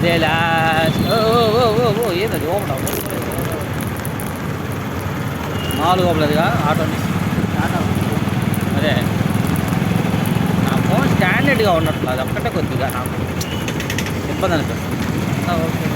అదే లాస్ట్ ఓ ఓ ఓ ఓ ఏదది ఓపడ మామూలుగా ఓపలేదుగా ఆటో అదే. నా ఫోన్ స్టాండర్డ్గా ఉన్నట్లు అది ఒక్కటే కొద్దిగా నాకు ఇబ్బంది అనిపిస్తుంది. ఓకే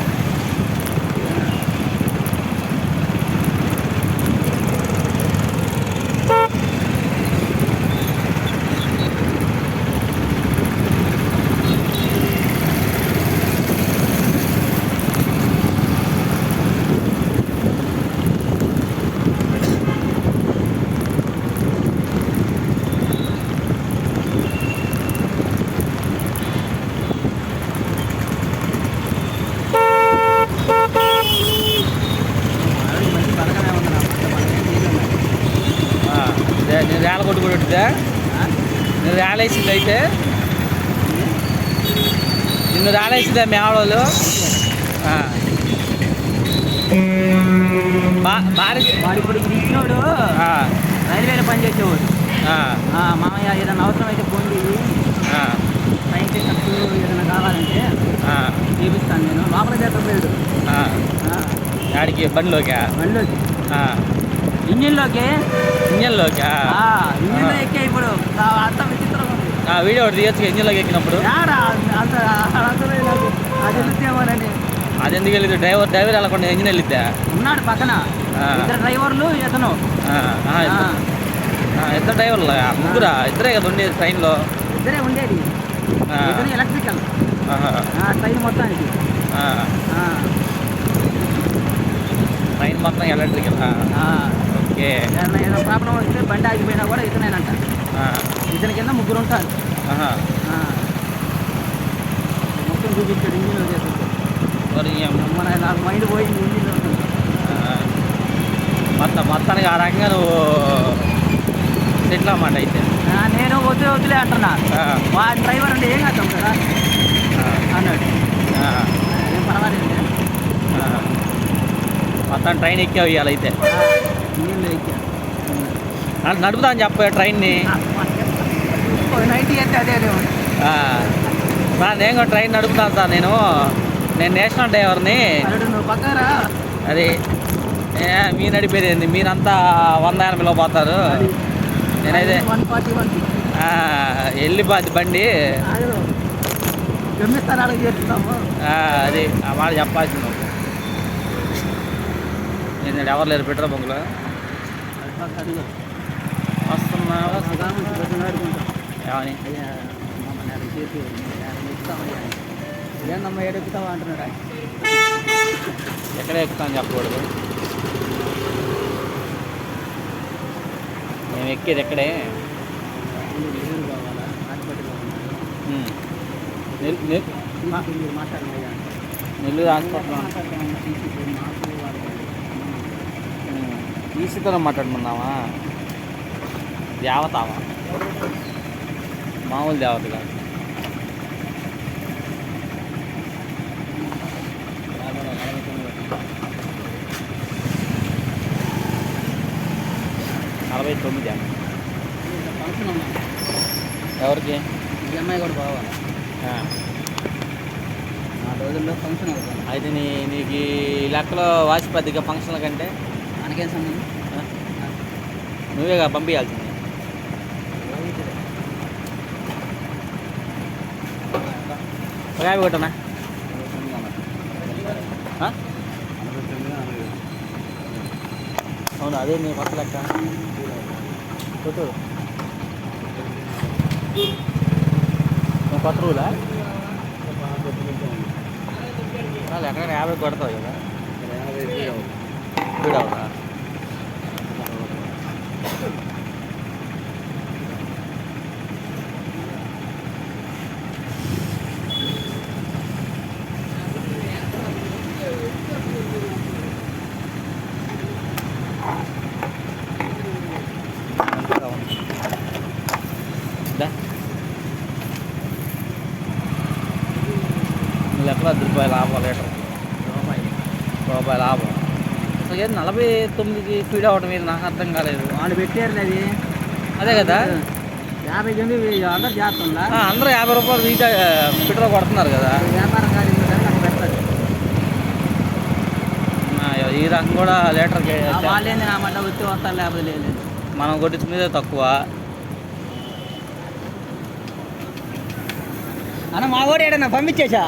ఆ, అదే నేను రేల కొట్టుకుంటుందా నేను రేలేసింది అయితే. నిన్ను రేలేసిందా మీ ఆడవాళ్ళు ఆ. బా బారికి వాడు ఇప్పుడు రైల్వేలో పనిచేసేవాడు ఆ, ఆ, మామయ్య ఏదైనా అవసరం అయితే ఫోన్ చేయి సైంటిస్ట్ ఏదైనా కావాలంటే చూపిస్తాను నేను. లోపల ఆ. ఆడికి బండిలోకా? బండిలోకి. ఇంజిన్లోకి? ఇంజన్లోకా? ఆ, ఇంజిన్లో ఎక్కే ఇప్పుడు. అంత విచిత్రంగా ఉంది. ఆ, వీడియో ఒకటి తీయచ్చు ఇంజన్లోకి ఎక్కినప్పుడు. అది ఎందుకు వెళ్ళిద్దు? డ్రైవర్ డ్రైవర్ వెళ్ళకుండా ఇంజిన్ వెళ్ళిద్దా? ఉన్నాడు పక్కన. ఇద్దరు డ్రైవర్లు ఇతను. ఇద్దరు- డ్రైవర్లు? ముగ్గురా? ఇద్దరే కదా ఉండేది ట్రైన్లో? ఇద్దరే ఉండేది. ఎలక్ట్రికల్. ట్రైన్ మొత్తానికి. ట్రైన్ మొత్తం ఎలక్ట్రికల్. ఓకే. ఏదైనా ఏదో ప్రాబ్లం వస్తే బండి ఆగిపోయినా కూడా ఇతనేనంట. ఇతని కింద ముగ్గురు ఉంటారు. మొత్తం చూపించాడు ఇంజిన్ మన నాకు మైండ్ పోయింది ఇంజిన్ మొత్తం మొత్తానికి ఆ రకంగా నువ్వు సెటిల్ అన్నమాట అయితే. నేను వద్దు వద్దులే అంటున్నా. వా డ్రైవర్ అంటే ఏం కాదు? కదా అన్నాడు. ఏం పర్వాలేదు. మొత్తం ట్రైన్ ఎక్కావు ఇవాళ అయితే. నడుపుతా అని చెప్ప ట్రైన్ని. సార్ నేను కూడా ట్రైన్ నడుపుతాను సార్ నేను. నేను నేషనల్ డ్రైవర్ని. అది మీరు మీ నడిపేది ఏంది? మీరంతా వంద ఎనభైలో పోతారు. నేనైతే వెళ్ళి ఫార్టీ బండి. అది ఆ మాట చెప్పాల్సింది నేను ఎవరు లేరు పెట్రోల్ బంకులో. వస్తున్నావా ఏందమ్మా ఏడెక్కుతావా అంటున్నాడు ఆయన. ఎక్కడే ఎక్కుతాను చెప్పకూడదు మేము ఎక్కేది ఎక్కడే నెల్లూరు హాస్పిటల్ ఈసీతో మాట్లాడుకున్నావా దేవతావా? మామూలు దేవత కాదు. నలభై తొమ్మిది ఎవరికి? అమ్మాయి కూడా పోవాలా ఆ. రోజుల్లో ఫంక్షన్ అవుతుంది అయితే నీ నీకు ఈ లెక్కలో వాచి పెద్దగా ఫంక్షన్ల కంటే మనకేం సంబంధం? నువ్వేగా పంపించాల్సింది ఒక యాభై కొట్టనా? అవును అదే నీ కొత్త లెక్క. కొట్టు. నువ్వు కొత్త రూలా? ఎక్కడ యాభై కొడతావు కదా. స్పీడ్ దా లెక్కల రూపాయల లాభం లీటర్. రూపాయల లాభం. అసలు ఏది నలభై తొమ్మిదికి ఫీడ్ అవ్వడం ఏది నాకు అర్థం కాలేదు. వాళ్ళు పెట్టారు అది. అదే కదా? యాభై తొమ్మిది అందరూ చేస్తుందా? అందరూ యాభై రూపాయలు వీట ఫిటర్ కొడుతున్నారు కదా. వ్యాపారం ఈ రకం కూడా లీటర్కి వాళ్ళేంది నా మాట వచ్చి వస్తారు లేకపోతే లేదు. మనం మీద తక్కువ. అన్న మా కూడా ఏడన్నా పంపించేసా?